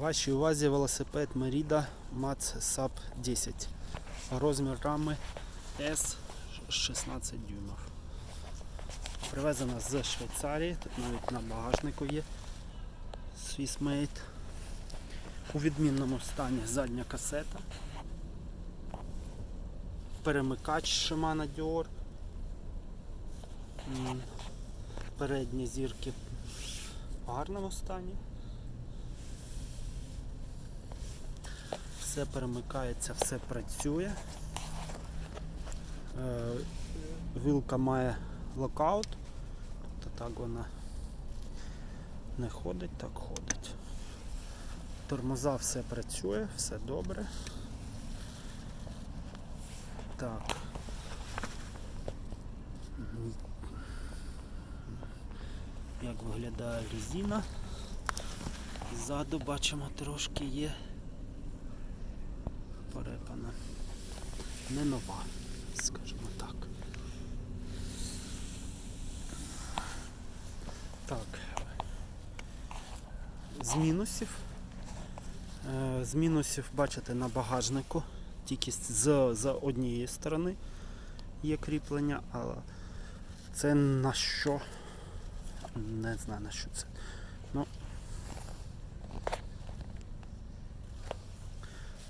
Вашій увазі велосипед Merida Max Sub 10. Розмір рами S 16 дюймів. Привезена з Швейцарії, тут навіть на багажнику є Swissmade. У відмінному стані задня касета. Перемикач Shimano Dior. Передні зірки в гарному стані. Все перемикається, все працює. Е, Вилка має локаут, тобто так вона не ходить, так ходить. Тормоза все працює, все добре. Так. Як виглядає резина? Ззаду бачимо трошки є перепана. Не нова, скажімо так. Так. З мінусів. Е, З мінусів бачите на багажнику. Тільки з, з однієї сторони є кріплення, але це на що? Не знаю на що це. Ну,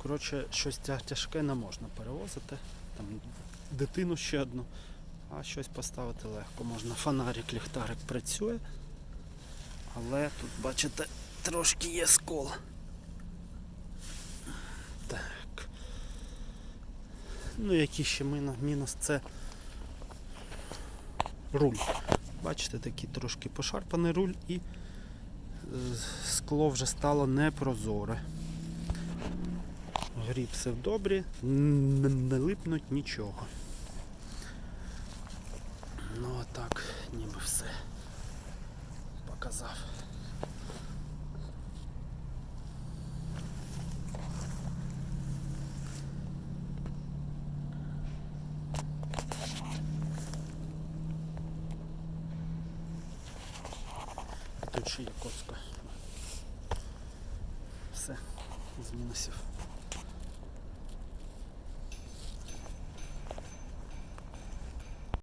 Коротше, щось тяжке не можна перевозити. Там дитину ще одну, а щось поставити легко. Можна фонарик, ліхтарик працює. Але тут, бачите, трошки є скол. Так. Ну, який ще мінус, це руль. Бачите, такий трошки пошарпаний руль і е, скло вже стало непрозоре. Гріпси в добрі, не липнуть нічого. Ну а так, ніби все показав. Тут ще є коцка. Все, з мінусів.